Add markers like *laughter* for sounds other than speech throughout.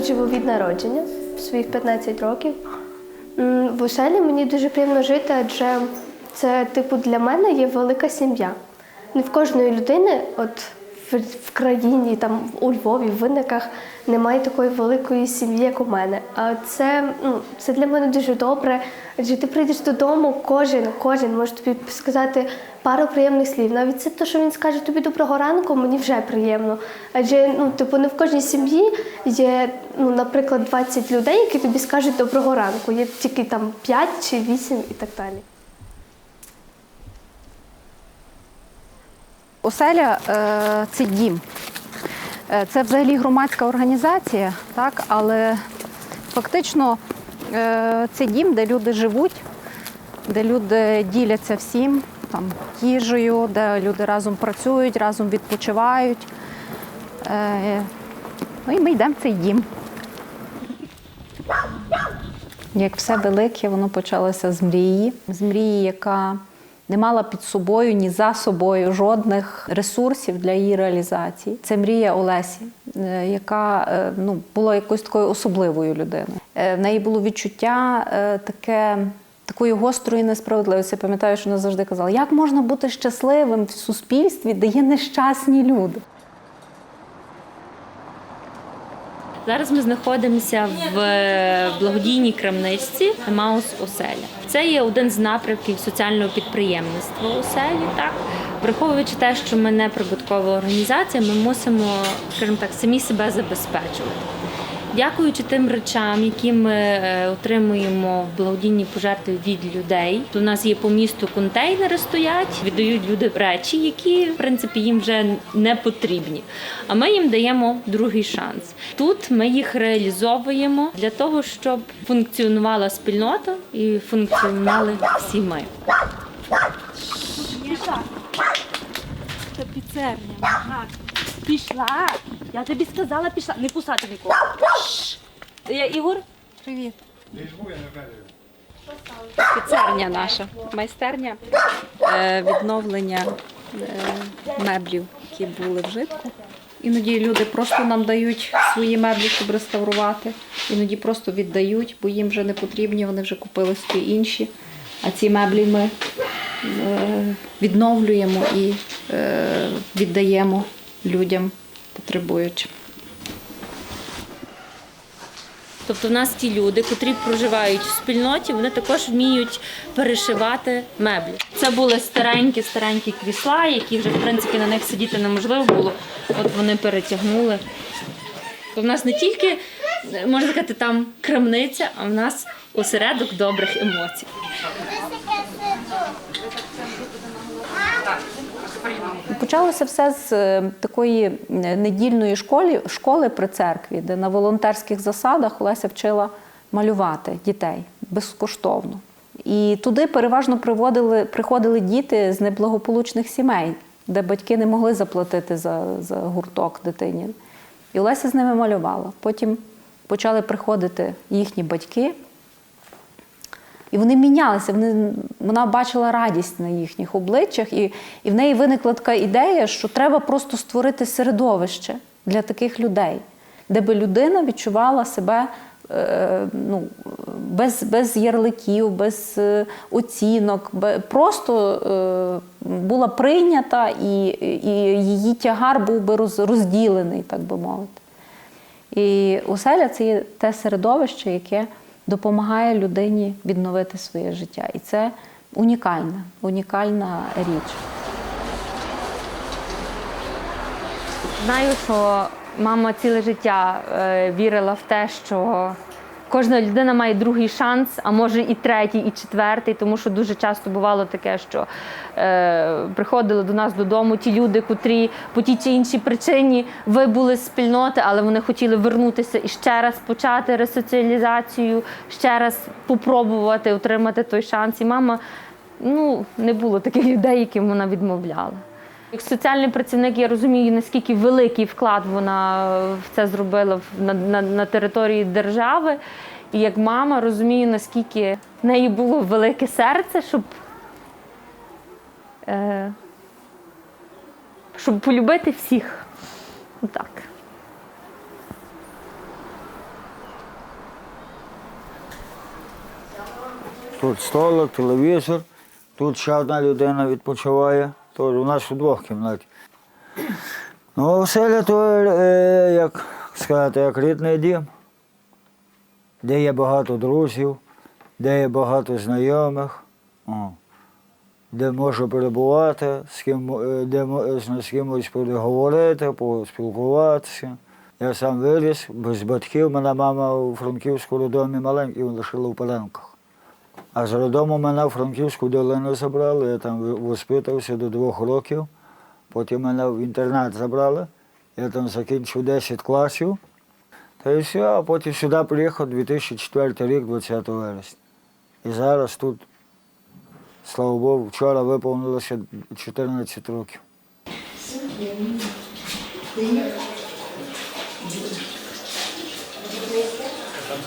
тут живу від народження, своїх 15 років. В оселі мені дуже приємно жити, адже це, типу, для мене є велика сім'я. Не в кожної людини, от в, країні, там у Львові, в Винниках, немає такої великої сім'ї, як у мене. А це, ну, це для мене дуже добре. Адже ти прийдеш додому, кожен, кожен може тобі сказати пару приємних слів. Навіть це те, що він скаже тобі доброго ранку, мені вже приємно. Адже ну, типу, не в кожній сім'ї є, ну, наприклад, 20 людей, які тобі скажуть доброго ранку. Є тільки там 5 чи 8 і так далі. Оселя е, це дім. Е, Це взагалі громадська організація, так? але фактично е, це дім, де люди живуть, де люди діляться всім, там, їжею, де люди разом працюють, разом відпочивають. Ну і ми йдемо в цей дім. Як все велике, воно почалося з мрії. З мрії, яка не мала під собою ні за собою жодних ресурсів для її реалізації. Це мрія Олесі, е, яка е, ну, була якоюсь такою особливою людиною. Е, В неї було відчуття таке. Такої гострої несправедливості. Я пам'ятаю, що вона завжди казала, як можна бути щасливим в суспільстві, де є нещасні люди. Зараз ми знаходимося в благодійній крамничці Маус Оселя. Це є один з напрямків соціального підприємництва у селі. Так враховуючи те, що ми не прибуткова організація, ми мусимо, скажімо так, самі себе забезпечувати. Дякуючи тим речам, які ми е, отримуємо в благодійні пожертви від людей. У нас є по місту контейнери стоять, віддають люди речі, які в принципі їм вже не потрібні. А ми їм даємо другий шанс. Тут ми їх реалізовуємо для того, щоб функціонувала спільнота і функціонували всі ми. Це піцерня. Пішла. Я тобі сказала, пішла. Не кусати нікого. Шш. Я Ігор? Привіт. Піцерня наша, майстерня е, відновлення е, меблів, які були вжитку. Іноді люди просто нам дають свої меблі, щоб реставрувати. Іноді просто віддають, бо їм вже не потрібні, вони вже купили собі інші. А ці меблі ми е, відновлюємо і е, віддаємо людям потребуючим. Тобто в нас ті люди, котрі проживають в спільноті, вони також вміють перешивати меблі. Це були старенькі, старенькі крісла, які вже в принципі на них сидіти неможливо було. От вони перетягнули. В нас не тільки можна сказати там крамниця, а в нас осередок добрих емоцій. Почалося все з е, такої е, недільної школи, школи при церкві, де на волонтерських засадах Олеся вчила малювати дітей безкоштовно. І туди переважно приводили, приходили діти з неблагополучних сімей, де батьки не могли заплатити за, за гурток дитині. І Олеся з ними малювала. Потім почали приходити їхні батьки, і вони мінялися. Вони, вона бачила радість на їхніх обличчях, і, і в неї виникла така ідея, що треба просто створити середовище для таких людей, де би людина відчувала себе е, ну, без, без ярликів, без е, оцінок, просто е, була прийнята, і, і її тягар був би розділений, так би мовити. І оселя це є те середовище, яке допомагає людині відновити своє життя. І це унікальна, унікальна річ. Знаю, що мама ціле життя е, вірила в те, що кожна людина має другий шанс, а може і третій, і четвертий, тому що дуже часто бувало таке, що е, приходили до нас додому ті люди, котрі по тій чи іншій причині вибули з спільноти, але вони хотіли вернутися і ще раз почати ресоціалізацію, ще раз попробувати отримати той шанс. І мама ну, не було таких людей, яким вона відмовляла. Як соціальний працівник я розумію, наскільки великий вклад вона в це зробила на, на, на території держави. І як мама розумію, наскільки в неї було велике серце, щоб е, щоб полюбити всіх. Отак. Тут столик, телевізор, тут ще одна людина відпочиває. Тож у нас у двох кімнаті. Ну, оселя то, е, як сказати, як рідний дім, де є багато друзів, де є багато знайомих, де можу перебувати, з ким, е, де можна з кимось переговорити, поспілкуватися. Я сам виріс без батьків. Мене мама у Франківську роддомі маленький лишила в Пеленках. А з роддому мене в Франківську долину забрали, я там воспитався до двох років. Потім мене в інтернат забрали. Я там закінчив 10 класів. Та і все, а потім сюди приїхав 2004 рік, 20 вересня. І зараз тут, слава Богу, вчора виповнилося 14 років.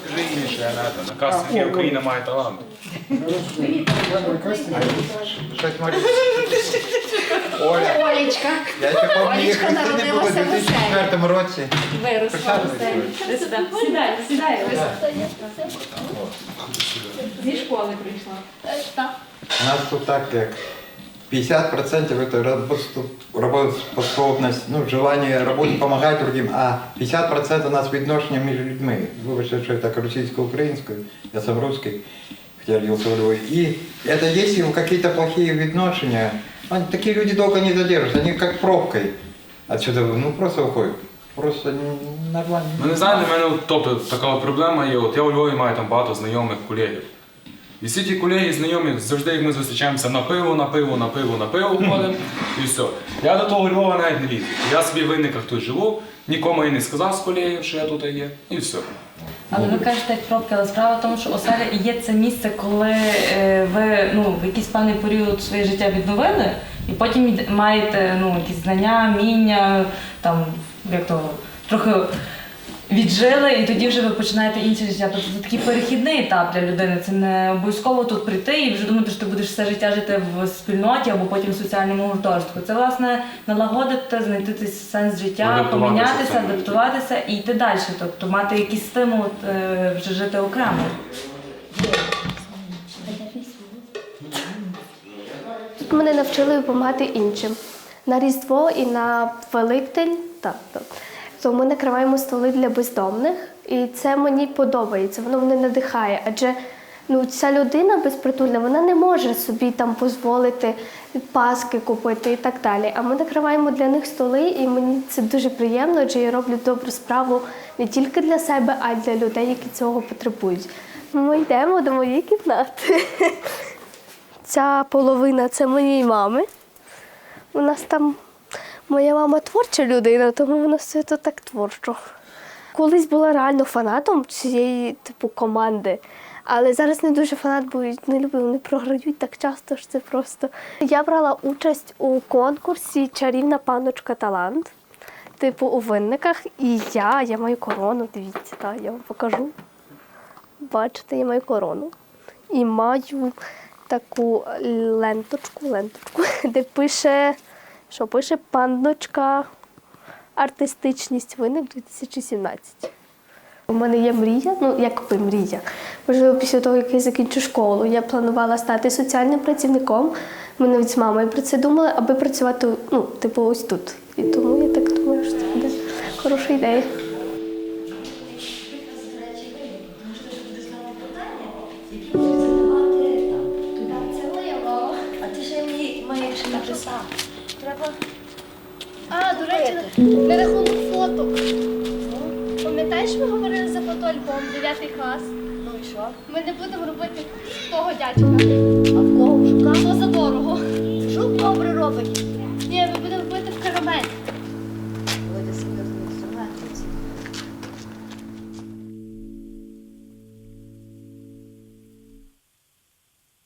Скажи інше, Аната, на Україна має талант. Олечка. Я ще пам'ятаю, як Олечка Христині було у народилася в 2004 році. Виросла в селі. Іди сюди. Сідай, сідай. Зі школи прийшла. У нас тут так, як 50% это работоспо- работоспособность, ну, желание работать, помогать другим, а 50% у нас відношення між людьми. Вибачте, що я так російсько-українською, я сам русский, хотя родился. И это если какие-то плохие відношення, они- такие люди долго не задержатся, они как пробкой отсюда, ну, просто уходят. Просто нормально. Ну не знаю, для мене тобто, така проблема є. От я у Львові маю там багато знайомих колегів. І всі ті колеги, знайомі, завжди як ми зустрічаємося на пиво, на пиво, на пиво, на пиво ходимо, і все. Я до того Львова навіть не лізу. Я собі в винниках тут живу, нікому я не сказав з колегів, що я тут є, і все. Але ви кажете, як пробки, але справа в тому, що оселя і є це місце, коли е, ви ну, в якийсь певний період своє життя відновили, і потім маєте ну, якісь знання, міння, там, як то, трохи віджили, і тоді вже ви починаєте інше життя. Тобто це такий перехідний етап для людини. Це не обов'язково тут прийти і вже думати, що ти будеш все життя жити в спільноті або потім в соціальному гуртожитку. Це власне налагодити, знайти цей сенс життя, помінятися, адаптуватися і йти далі. Тобто мати якийсь стимул е, вже жити окремо. Тут мене навчили допомагати іншим. На Різдво і на Великдень, так, так. То ми накриваємо столи для бездомних, і це мені подобається, воно мене надихає. Адже ну, ця людина безпритульна, вона не може собі там дозволити паски купити і так далі. А ми накриваємо для них столи, і мені це дуже приємно, адже я роблю добру справу не тільки для себе, а й для людей, які цього потребують. Ми йдемо до моєї кімнати. *laughs* Ця половина це моєї мами. У нас там моя мама творча людина, тому нас все тут так творчо. Колись була реально фанатом цієї типу команди, але зараз не дуже фанат, бо не люблю, вони програють так часто, що це просто. Я брала участь у конкурсі Чарівна паночка талант, типу у винниках. І я, я маю корону, дивіться, так, я вам покажу. Бачите, я маю корону. І маю таку ленточку, ленточку, *laughs* де пише, що пише пандочка артистичність виник 2017. У мене є мрія, ну якби мрія. Можливо, після того, як я закінчу школу, я планувала стати соціальним працівником. Ми навіть з мамою про це думали, аби працювати, ну, типу, ось тут. І тому я так думаю, що це буде хороша ідея. говорити. На рахунок фото. Пам'ятаєш, ми говорили за фото альбом 9 клас? Ну і що? Ми не будемо робити того дядька. А в кого шукати? Що за дорого? Жук добре робить. Ні, ми будемо робити в карамель.